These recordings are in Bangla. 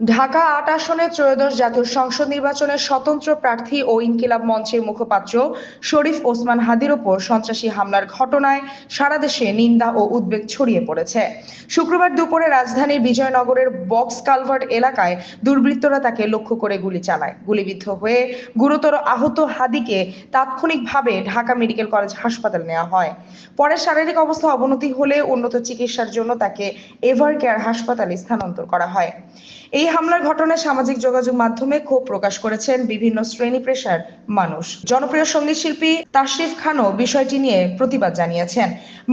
ঢাকা আট আসনে ত্রয়োদশ জাতীয় সংসদ নির্বাচনের স্বতন্ত্র প্রার্থী ও ইনকিলাব মঞ্চের মুখপাত্র শরীফ ওসমান হাদির ওপর সন্ত্রাসী হামলার ঘটনায় সারা দেশে নিন্দা ও উদ্বেগ ছড়িয়ে পড়েছে। শুক্রবার দুপুরে রাজধানীর বিজয়নগরের বক্স কালভার্ট এলাকায় দুর্বৃত্তরা তাকে লক্ষ্য করে গুলি চালায়। গুলিবিদ্ধ হয়ে গুরুতর আহত হাদিকে তাৎক্ষণিকভাবে ঢাকা মেডিকেল কলেজ হাসপাতাল নেওয়া হয়। পরে শারীরিক অবস্থা অবনতি হলে উন্নত চিকিৎসার জন্য তাকে এভার কেয়ার হাসপাতালে স্থানান্তর করা হয়। হামলার ঘটনায় সামাজিক যোগাযোগ মাধ্যমে ক্ষোভ প্রকাশ করেছেন বিভিন্ন শ্রেণি পেশার মানুষ। জনপ্রিয় সংগীত শিল্পী তাশরিফ খানও বিষয়টি নিয়ে প্রতিবাদ জানিয়েছেন।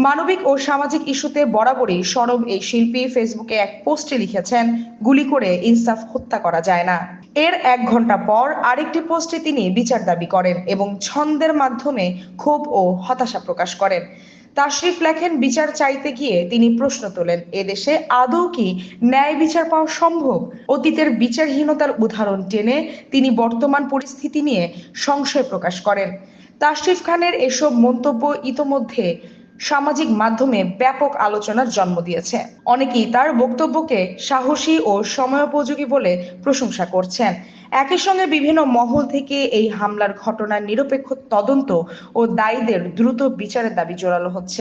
মানবিক ও সামাজিক ইস্যুতে বরাবরই সরব এই শিল্পী ফেসবুকে এক পোস্টে লিখেছেন, গুলি করে ইনসাফ হত্যা করা যায় না। এর এক ঘণ্টা পর আরেকটি পোস্টে তিনি বিচার দাবি করেন এবং ছন্দের মাধ্যমে ক্ষোভ ও হতাশা প্রকাশ করেন। তাশরিফ লেখেন, বিচার চাইতে গিয়ে তিনি প্রশ্ন তোলেন এদেশে আদৌ কি ন্যায় বিচার পাওয়া সম্ভব? অতীতের বিচারহীনতার উদাহরণ টেনে তিনি বর্তমান পরিস্থিতি নিয়ে সংশয় প্রকাশ করেন। তাশরিফ খানের এসব মন্তব্য ইতোমধ্যে সামাজিক মাধ্যমে ব্যাপক আলোচনার জন্ম দিয়েছে। অনেকেই তার বক্তব্যকে সাহসী ও সময়োপযোগী বলে প্রশংসা করছেন। একই সঙ্গে বিভিন্ন মহল থেকে এই হামলার ঘটনার নিরপেক্ষ তদন্ত ও দায়ীদের দ্রুত বিচারের দাবি জোরালো হচ্ছে।